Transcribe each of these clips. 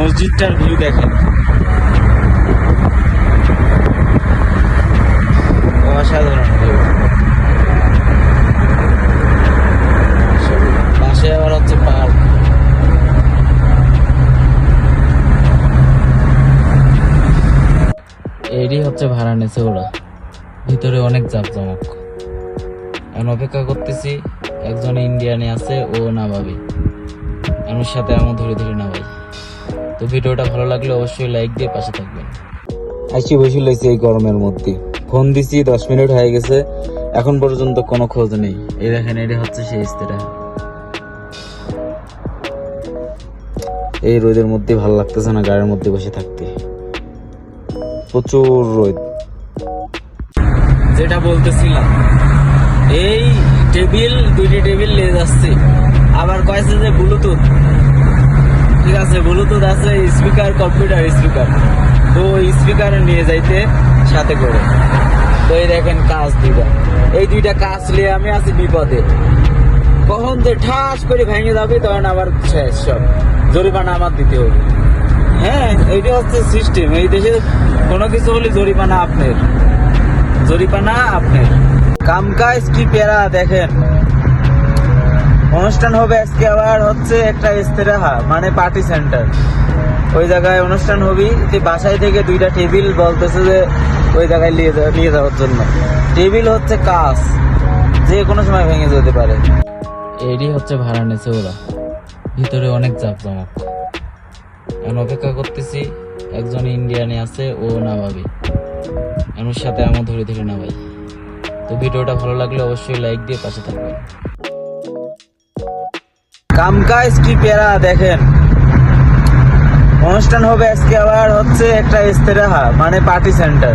মসজিদটার ভিউ দেখেন। অসাধারণ ভিউ পাশে আবার হচ্ছে পার্ক। এরই হচ্ছে ভাড়া নিছে ওরা। ভিতরে অনেক জাঁকজমক। এখন অপেক্ষা করতেছি, একজন ইন্ডিয়ানে আছে, ও না ভাবি আমার সাথে এমন ধরে ধরে না তো ভিডিওটা ভালো লাগলে অবশ্যই লাইক দিয়ে পাশে থাকবেন। আইসি বসে লাইছি এই গরমের মধ্যে। ফোন দিছি দশ মিনিট হয়ে গেছে। এখন পর্যন্ত কোনো খোঁজ নেই। এই দেখেন এটা হচ্ছে সেই স্ত্রীরা এই রোদের মধ্যে ভালো লাগতেছে না গাড়ির মধ্যে বসে থাকতে। প্রচুর রোদ। যেটা বলতেছিলাম এই টেবিল দুইটি টেবিল নিয়ে যাচ্ছে। আবার কয়েছে যে ব্লুটুথ ঠিক আছে ব্লুটুথ আছে স্পিকার কম্পিউটার স্পিকার তো স্পিকার নিয়ে যাইতে সাথে করে। তো এই দেখেন কাজ দুইটা। এই দুইটা কাজ নিয়ে আমি আছি বিপদে। কখন যে ঠাস করে ভেঙে যাবে, তখন আবার শেষ সব। জরিমানা আমার দিতে হবে। হ্যাঁ এইটা হচ্ছে সিস্টেম এই দেশে কোনো কিছু হলে জরিমানা আপনার। জরিমানা আপনার। কামকাজ কি পেরা দেখেন। অনুষ্ঠান হবে আজকে আবার হচ্ছে একটা ইস্তেরাহা মানে পার্টি সেন্টার ওই জায়গায় অনুষ্ঠান হবি, যে বাসায় থেকে দুইটা টেবিল বলতেছে যে ওই জায়গায় নিয়ে যাওয়া নিয়ে যাওয়ার জন্য। টেবিল হচ্ছে কাজ যে কোনো সময় ভেঙে যেতে পারে। এরই হচ্ছে ভাড়া নিছে ওরা। ভিতরে অনেক জাঁকজমক। এখন অপেক্ষা করতেছি, একজন ইন্ডিয়ানে আছে, ও না ভাবি আমার সাথে আমার ধরে ধরে না ভাই তো ভিডিওটা ভালো লাগলে অবশ্যই লাইক দিয়ে পাশে থাকবেন। কামকাজ কি পেরা দেখেন। অনুষ্ঠান হবে আজকে আবার হচ্ছে একটা ইস্তেরাহা মানে পার্টি সেন্টার।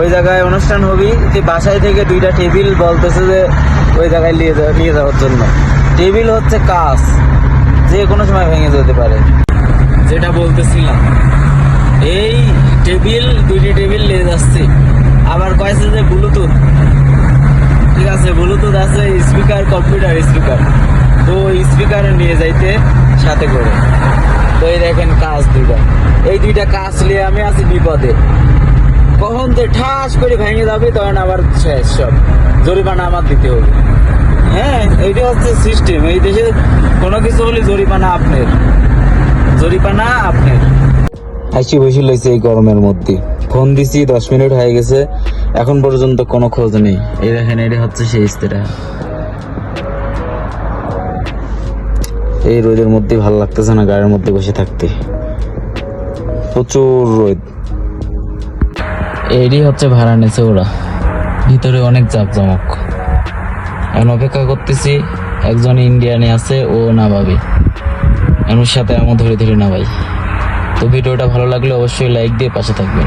ওই জায়গায় অনুষ্ঠান হবি, যে বাসায় থেকে দুইটা টেবিল বলতেছে যে ওই জায়গায় নিয়ে যাওয়া নিয়ে যাওয়ার জন্য। টেবিল হচ্ছে কাজ যে কোনো সময় ভেঙে যেতে পারে। যেটা বলতেছিলাম, এই টেবিল, দুইটি টেবিল নিয়ে যাচ্ছি। আবার কয়েছে যে ব্লুটুথ ঠিক আছে ব্লুটুথ আছে, স্পিকার, কম্পিউটার, স্পিকার। তো স্পিকার নিয়ে যাইতে সাথে করে। তো এই দেখেন কাজ দুইটা। এই দুইটা কাজ নিয়ে আমি আছি বিপদে। কখন যে ঠাস করে ভেঙে যাবে, তখন আবার শেষ সব। জরিমানা আমার দিতে হবে। হ্যাঁ এইটা হচ্ছে সিস্টেম এই দেশে কোনো কিছু হলে জরিমানা আপনার। জরিমানা আপনার। আইসি বসে লইছে এই গরমের মধ্যে। ফোন দিছি, দশ মিনিট হয়ে গেছে। এখন পর্যন্ত কোনো খোঁজ নেই। এই দেখেন, এটা হচ্ছে সেই স্ত্রীরা এই রোদের মধ্যে ভালো লাগতেছে না গাড়ির মধ্যে বসে থাকতে। প্রচুর রোদ। এরই হচ্ছে ভাড়া নিছে ওরা। ভিতরে অনেক জাঁকজমক। এখন অপেক্ষা করতেছি, একজন ইন্ডিয়ানে আছে, ও না ভাবি আমার সাথে এমন ধরে ধরে না ভাই তো ভিডিওটা ভালো লাগলে অবশ্যই লাইক দিয়ে পাশে থাকবেন।